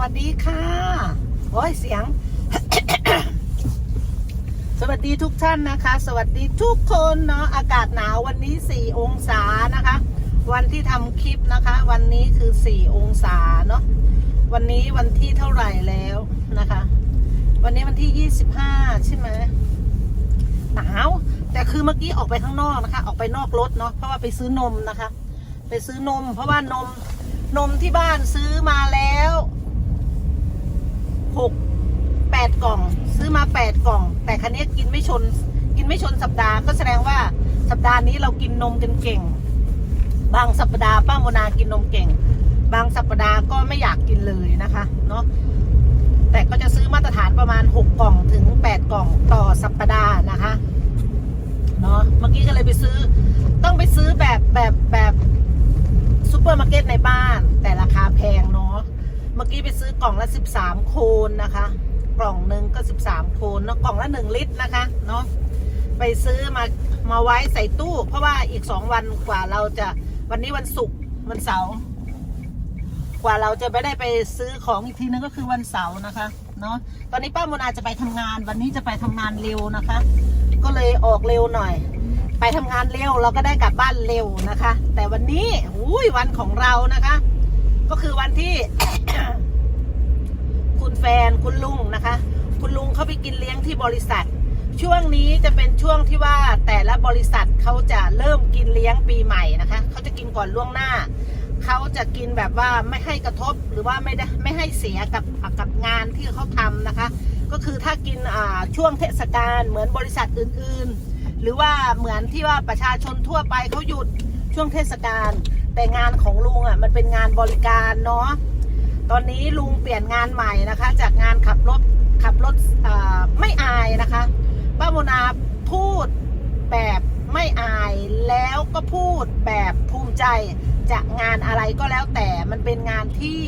วัสดีค่ะ โอ้ยเสียง สวัสดีทุกท่านนะคะ สวัสดีทุกคนเนาะ อากาศหนาววันนี้ 4 องศานะคะ วันที่ทำคลิปนะคะ วันนี้คือ 4 องศาเนาะ วันนี้วันที่เท่าไหร่แล้วนะคะ วันนี้วันที่ 25 ใช่ไหมหนาว แต่คือเมื่อกี้ออกไปข้างนอกนะคะ ออกไปนอกรถเนาะ เพราะว่าไปซื้อนมนะคะ ไปซื้อนม เพราะว่านมนมที่บ้านซื้อมาแล้ว หกแปดกล่อง ซื้อมาแปดกล่อง แต่คันนี้กินไม่ชน กินไม่ชนสัปดาห์ก็แสดงว่าสัปดาห์นี้เรากินนมกันเก่ง บางสัปดาห์ป้าโมนากินนมเก่ง บางสัปดาห์ก็ไม่อยากกินเลยนะคะเนาะแต่ก็จะซื้อมาตรฐานประมาณหกล่องถึงแปดกล่องต่อสัปดาห์นะคะเนาะเมื่อกี้ก็เลยไปซื้อ ต้องไปซื้อแบบแบบแบบซูเปอร์มาร์เก็ตในบ้าน แต่ราคาแพงเนาะ เมื่อกี้ไปซื้อกล่องละ 13 โคนนะคะ กล่องหนึ่งก็ 13 โคนเนาะกล่องละ 1 ลิตรนะคะเนาะไปซื้อมามาไว้ใส่ตู้ เพราะว่าอีก 2 วันกว่าเราจะวันนี้วันศุกร์วันเสาร์กว่าเราจะไม่ได้ไปซื้อของอีกทีนึงก็คือวันเสาร์นะคะเนาะตอนนี้ป้าโมนาจะไปทำงาน วันนี้จะไปทำงานเร็วนะคะ ก็เลยออกเร็วหน่อย ไปทำงานเร็วเราก็ได้กลับบ้านเร็วนะคะ แต่วันนี้อุ้ยวันของเรานะคะ ก็คือวันที่ แฟนคุณลุงนะคะ คุณลุงเขาไปกินเลี้ยงที่บริษัท ช่วงนี้จะเป็นช่วงที่ว่าแต่ละบริษัทเขาจะเริ่มกินเลี้ยงปีใหม่นะคะเขาจะกินก่อนล่วงหน้าเขาจะกินแบบว่าไม่ให้กระทบหรือว่าไม่ได้ไม่ให้เสียกับกับงานที่เขาทำนะคะ ก็คือถ้ากินอ่าช่วงเทศกาลเหมือนบริษัทอื่นๆ หรือว่าเหมือนที่ว่าประชาชนทั่วไปเขาหยุดช่วงเทศกาลแต่งานของลุงอะมันเป็นงานบริการเนาะ ตอนนี้ลุงเปลี่ยนงานใหม่นะคะ จากงานขับรถขับรถไม่อายนะคะป้าโมนาพูดแบบไม่อายแล้วก็พูดแบบภูมิใจจากงานอะไรก็แล้วแต่มันเป็นงานที่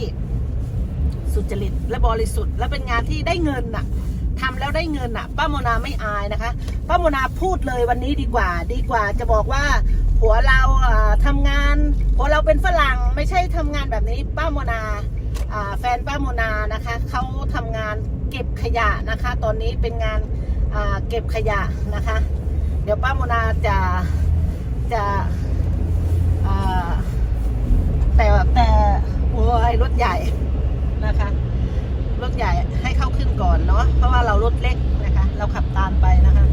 สุจริตและบริสุทธิ์ และเป็นงานที่ได้เงินน่ะทำแล้วได้เงินน่ะ ป้าโมนาไม่อายนะคะป้าโมนาพูดเลยวันนี้ดีกว่า ดีกว่าจะบอกว่าผัวเราเอ่อทำงานผัวเราเป็นฝรั่งไม่ใช่ทำงานแบบนี้ป้าโมนา แฟนป้าโมนานะคะเขาทำงานเก็บขยะนะคะ ตอนนี้เป็นงานเก็บขยะนะคะ เดี๋ยวป้าโมนาจะจะแต่แต่โอ้ยรถใหญ่นะคะ รถใหญ่ให้เข้าขึ้นก่อนเนาะเพราะว่าเรารถเล็กนะคะ เราขับตามไปนะคะ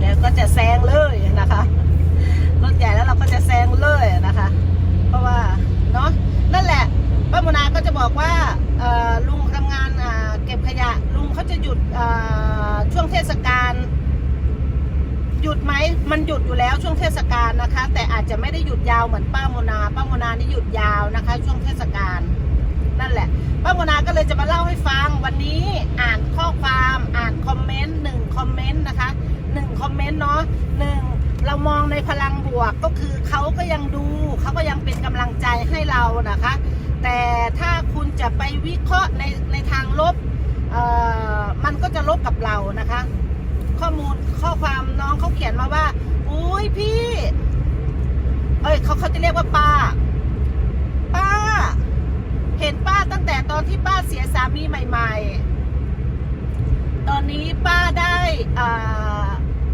แล้วก็จะแซงเลยนะคะ รถใหญ่แล้วเราก็จะแซงเลยนะคะ เพราะว่าเนาะนั่นแหละป้าโมนาก็จะบอกว่าเอ่อลุงทำงานอ่าเก็บขยะ ลุงเขาจะหยุดอ่าช่วงเทศกาล หยุดไห มันหยุดอยู่แล้วช่วงเทศกาลนะคะ แต่อาจจะไม่ได้หยุดยาวเหมือนป้าโมนา ป้าโมนานี่หยุดยาวนะคะ ช่วงเทศกาลนั่นแหละ ป้าโมนาก็เลยจะมาเล่าให้ฟังวันนี้อ่านข้อความอ่านคอมเมนต์หนึ่งคอมเมนต์นะคะหนึ่งคอมเมนต์เนาะหนึ่งเรามองในพลังบวกก็คือเขาก็ยังดูเขาก็ยังเป็นกำลังใจให้เรานะคะ แต่ถ้าคุณจะไปวิเคราะห์ในในทางลบเอ่อมันก็จะลบกับเรานะคะ ข้อมูลข้อความน้องเขาเขียนมาว่า อุ้ยพี่ เอ้ย เรียกว่าป้า ป้า เห็นป้าตั้งแต่ตอนที่ป้าเสียสามีใหม่ ๆ ตอนนี้ป้าได้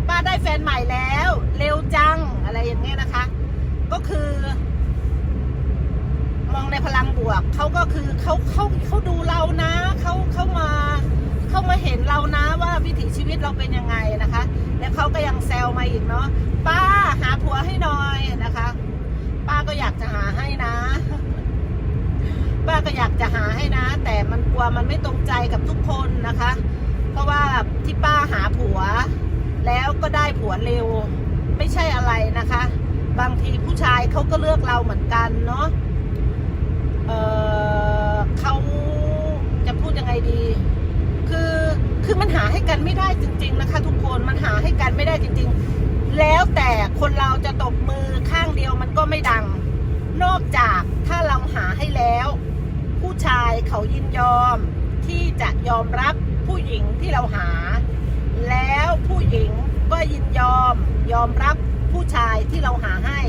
ป้าได้แฟนใหม่แล้ว เร็วจังอะไรอย่างเงี้ยนะคะ ก็คือ มองในพลังบวกเขาก็คือเขาเขาเขาดูเรานะเขาเขามาเขามาเห็นเรานะว่าวิถีชีวิตเราเป็นยังไงนะคะ แล้วเขาก็ยังแซวมาอีกเนาะป้าหาผัวให้หน่อยนะคะ ป้าก็อยากจะหาให้นะ ป้าก็อยากจะหาให้นะ แต่มันกลัวมันไม่ตรงใจกับทุกคนนะคะ เพราะว่าที่ป้าหาผัว แล้วก็ได้ผัวเร็ว ไม่ใช่อะไรนะคะ บางทีผู้ชายเขาก็เลือกเราเหมือนกันเนาะเออเขาจะพูดยังไงดี คือคือมันหาให้กันไม่ได้จริง ๆนะคะ ทุกคนมันหาให้กันไม่ได้จริง ๆ แล้วแต่คนเราจะตบมือข้างเดียวมันก็ไม่ดัง นอกจากถ้าเราหาให้แล้ว ผู้ชายเขายินยอมที่จะยอมรับผู้หญิงที่เราหา แล้วผู้หญิงก็ยินยอมยอมรับผู้ชายที่เราหาให้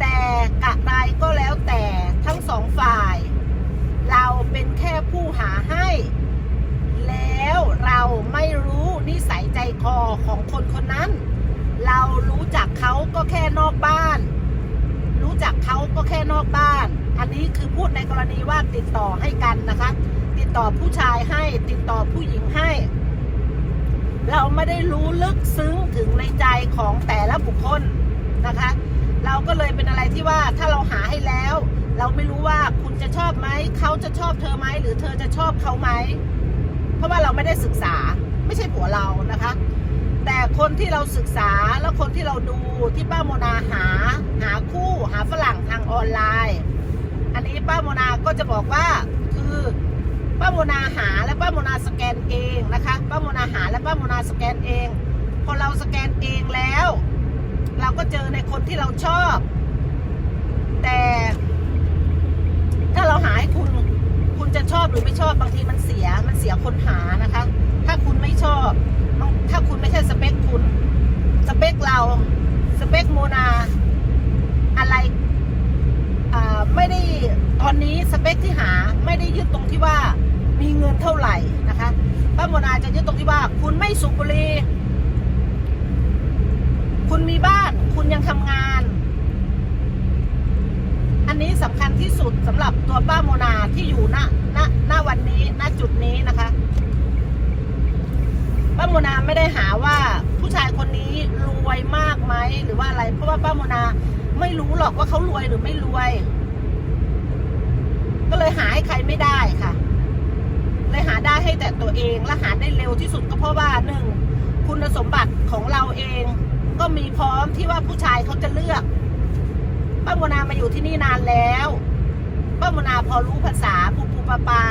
แต่กะไรก็แล้วแต่ทั้งสองฝ่าย เราเป็นแค่ผู้หาให้ แล้วเราไม่รู้นิสัยใจคอของคนคนนั้น ก็แค่นอกบ้าน รู้จักเขาก็แค่นอกบ้าน อันนี้คือพูดในกรณีว่าติดต่อให้กันนะคะ ติดต่อผู้ชายให้ติดต่อผู้หญิงให้ เราไม่ได้รู้ลึกซึ้งถึงในใจของแต่ละบุคคลนะคะ เราก็เลยเป็นอะไรที่ว่าถ้าเราหาให้แล้ว เราไม่รู้ว่าคุณจะชอบไหมเขาจะชอบเธอไหมหรือเธอจะชอบเขาไหมเพราะว่าเราไม่ได้ศึกษาไม่ใช่ผัวเรานะคะ แต่คนที่เราศึกษาแล้วคนที่เราดูที่ป้าโมนาหา หาคู่หาฝรั่งทางออนไลน์ อันนี้ป้าโมนาก็จะบอกว่าคือป้าโมนาหาและป้าโมนาสแกนเองนะคะป้าโมนาหาและป้าโมนาสแกนเอง พอเราสแกนเองแล้ว เราก็เจอในคนที่เราชอบ แต่ถ้าเราหาให้คุณคุณจะชอบหรือไม่ชอบบางทีมันเสียมันเสียคนหานะคะ ถ้าคุณไม่ชอบ ถ้าคุณไม่ใช่สเปคคุณ สเปคเรา สเปคโมนา อะไรไม่ได้ตอนนี้สเปคที่หาไม่ได้ยึดตรงที่ว่ามีเงินเท่าไหร่นะคะป้าโมนาจะยึดตรงที่ว่า คุณไม่สูบบุหรี่คุณมีบ้าน คุณยังทำงาน อันนี้สำคัญที่สุดสำหรับตัวป้าโมนาที่อยู่ณณณวันนี้ณจุดนี้นะคะ ป้าโมนาไม่ได้หาว่าผู้ชายคนนี้รวยมากไหมหรือว่าอะไร เพราะว่าป้าโมนาไม่รู้หรอกว่าเขารวยหรือไม่รวย ก็เลยหาให้ใครไม่ได้ค่ะ เลยหาได้ให้แต่ตัวเองและหาได้เร็วที่สุดก็เพราะว่าหนึ่งคุณสมบัติของเราเอง ก็มีพร้อมที่ว่าผู้ชายเขาจะเลือกป้าโมนามาอยู่ที่นี่นานแล้วป้าโมนาพอรู้ภาษาปูปูปาปา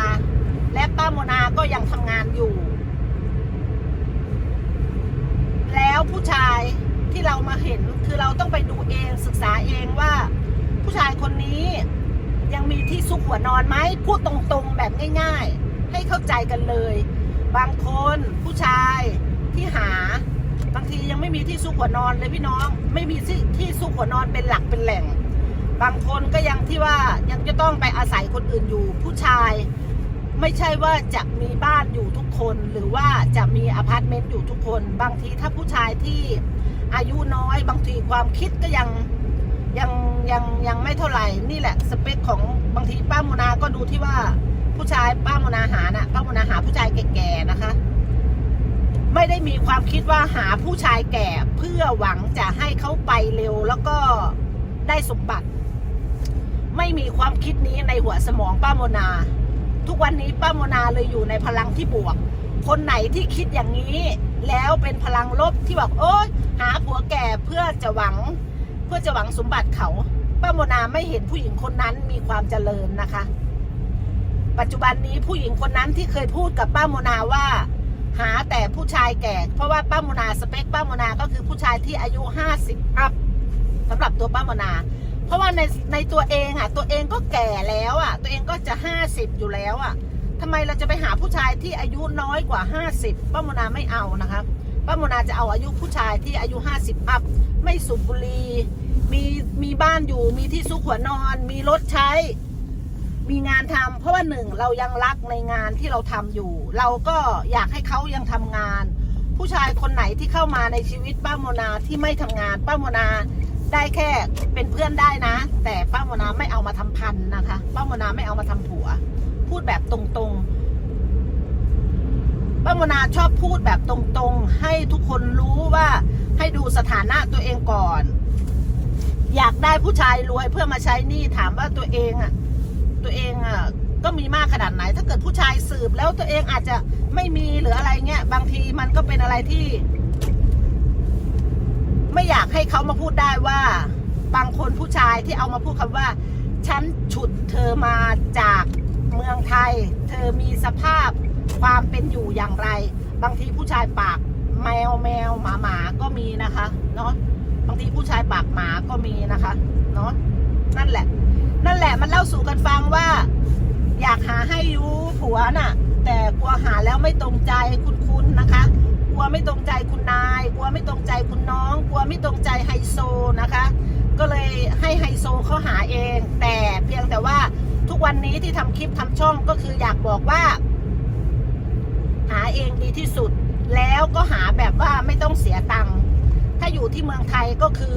และป้าโมนาก็ยังทำงานอยู่ แล้วผู้ชายที่เรามาเห็นคือเราต้องไปดูเองศึกษาเองว่า ผู้ชายคนนี้ยังมีที่ซุกหัวนอนไหมพูดตรงๆแบบง่าย ๆ ให้เข้าใจกันเลย บางคนผู้ชายที่หาบางทียังไม่มีที่ซุกหัวนอนเลยพี่น้อง ไม่มีที่ที่ซุกหัวนอนเป็นหลักเป็นแหล่ง บางคนก็ยังที่ว่ายังจะต้องไปอาศัยคนอื่นอยู่ ผู้ชาย ไม่ใช่ว่าจะมีบ้านอยู่ทุกคนหรือว่าจะมีอพาร์ตเมนต์อยู่ทุกคน บางทีถ้าผู้ชายที่อายุน้อยบางทีความคิดก็ยังยังยังยังไม่เท่าไหร่นี่แหละสเปคของบางทีป้าโมนาก็ดูที่ว่าผู้ชายป้าโมนาหาน่ะป้าโมนาหาผู้ชายแก่ๆนะคะ ไม่ได้มีความคิดว่าหาผู้ชายแก่เพื่อหวังจะให้เขาไปเร็วแล้วก็ได้สมบัติ ไม่มีความคิดนี้ในหัวสมองป้าโมนา ทุกวันนี้ป้าโมนาเลยอยู่ในพลังที่บวก คนไหนที่คิดอย่างนี้ แล้วเป็นพลังลบที่บอกโอ๊ยหาผัวแก่เพื่อจะหวัง เพื่อจะหวังสมบัติเขา ป้าโมนาไม่เห็นผู้หญิงคนนั้นมีความเจริญนะคะ ปัจจุบันนี้ผู้หญิงคนนั้นที่เคยพูดกับป้าโมนาว่า หาแต่ผู้ชายแก่ เพราะว่าป้าโมนาสเปคป้าโมนาก็คือผู้ชายที่อายุห้าสิบอัพสำหรับตัวป้าโมนา เพราะว่าในในตัวเองอะ ตัวเองก็แก่แล้วอะ ตัวเองก็จะห้าสิบอยู่แล้วอะทำไมเราจะไปหาผู้ชายที่อายุน้อยกว่าห้าสิบป้าโมนาไม่เอานะคะป้าโมนาจะเอาอายุผู้ชายที่อายุห้าสิบอัพไม่สูบบุหรี่มีมีบ้านอยู่มีที่ซุกหัวนอน มีรถใช้ มีงานทำเพราะว่าหนึ่งเรายังรักในงานที่เราทำอยู่ เราก็อยากให้เขายังทำงาน ผู้ชายคนไหนที่เข้ามาในชีวิตป้าโมนาที่ไม่ทำงานป้าโมนา ได้แค่เป็นเพื่อนได้นะ แต่ป้าโมนาไม่เอามาทำพันนะคะป้าโมนาไม่เอามาทำผัว พูดแบบตรงๆป้าโมนาชอบพูดแบบตรงๆ ให้ทุกคนรู้ว่าให้ดูสถานะตัวเองก่อน อยากได้ผู้ชายรวยเพื่อมาใช้หนี้ถามว่าตัวเองอะตัวเองอะก็มีมากขนาดไหน ถ้าเกิดผู้ชายสืบแล้วตัวเองอาจจะไม่มีหรืออะไรเงี้ยบางทีมันก็เป็นอะไรที่ ไม่อยากให้เขามาพูดได้ว่า บางคนผู้ชายที่เอามาพูดคำว่า ฉันฉุดเธอมาจากเมืองไทย เธอมีสภาพความเป็นอยู่อย่างไร บางทีผู้ชายปากแมวแมวหมาหมาก็มีนะคะเนาะบางทีผู้ชายปากหมาก็มีนะคะเนาะนั่นแหละ นั่นแหละมันเล่าสู่กันฟังว่า อยากหาให้ยูผัวน่ะ แต่กลัวหาแล้วไม่ตรงใจคุณคุณนะคะ กลัวไม่ตรงใจคุณนาย กลัวไม่ตรงใจคุณน้อง กลัวไม่ตรงใจไฮโซนะคะ ก็เลยให้ไฮโซเขาหาเอง แต่เพียงแต่ว่าทุกวันนี้ที่ทำคลิปทำช่องก็คืออยากบอกว่า หาเองดีที่สุด แล้วก็หาแบบว่าไม่ต้องเสียตังค์ถ้าอยู่ที่เมืองไทยก็คือ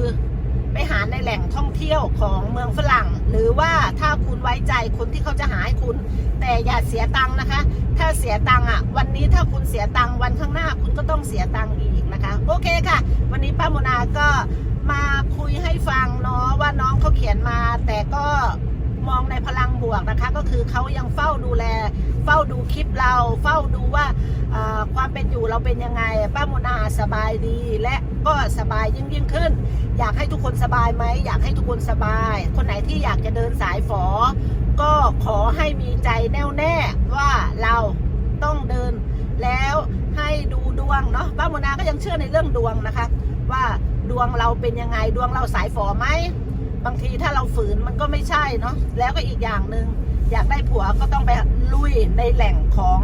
ไปหาในแหล่งท่องเที่ยวของเมืองฝรั่ง หรือว่าถ้าคุณไว้ใจคนที่เขาจะหาให้คุณ แต่อย่าเสียตังค์นะคะ ถ้าเสียตังค์อะ วันนี้ถ้าคุณเสียตังค์วันข้างหน้าคุณก็ต้องเสียตังค์อีกนะคะ โอเคค่ะ วันนี้ป้าโมนาก็มาคุยให้ฟังเนาะว่าน้องเขาเขียนมา แต่ก็มองในพลังบวกนะคะ ก็คือเขายังเฝ้าดูแล เฝ้าดูคลิปเรา เฝ้าดูว่าความเป็นอยู่เราเป็นยังไง ป้าโมนาสบายดีและ ก็สบายยิ่งยิ่งขึ้น อยากให้ทุกคนสบายไหมอยากให้ทุกคนสบาย คนไหนที่อยากจะเดินสายฝอ ก็ขอให้มีใจแน่วแน่ว่าเราต้องเดินแล้วให้ดูดวงเนาะป้าโมนาก็ยังเชื่อในเรื่องดวงนะคะ ว่าดวงเราเป็นยังไงดวงเราสายฝอไหมบางทีถ้าเราฝืนมันก็ไม่ใช่เนาะแล้วก็อีกอย่างหนึ่งอยากได้ผัวก็ต้องไปลุยในแหล่งของ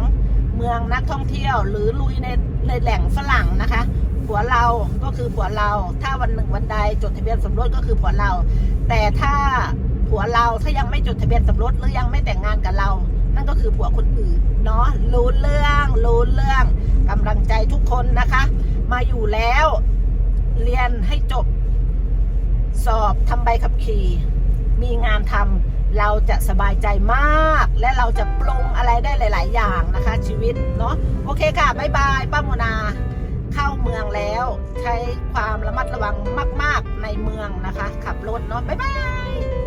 เมืองนักท่องเที่ยว หรือลุยในในแหล่งฝรั่งนะคะ ผัวเราก็คือผัวเรา ถ้าวันหนึ่งวันใดจดทะเบียนสมรสก็คือผัวเรา แต่ถ้าผัวเราถ้ายังไม่จดทะเบียนสมรสหรือยังไม่แต่งงานกับเรา นั่นก็คือผัวคนอื่นเนาะรู้เรื่องรู้เรื่องกำลังใจทุกคนนะคะ มาอยู่แล้ว เรียนให้จบ สอบทำใบขับขี่ มีงานทำเราจะสบายใจมาก และเราจะปรงอะไรได้หลาย ๆ อย่างนะคะ ชีวิตเนาะโอเคค่ะ บ๊ายบาย ป้าโมนา เข้าเมืองแล้ว ใช้ความระมัดระวังมาก ๆในเมืองนะคะ ขับรถเนาะบ๊ายบาย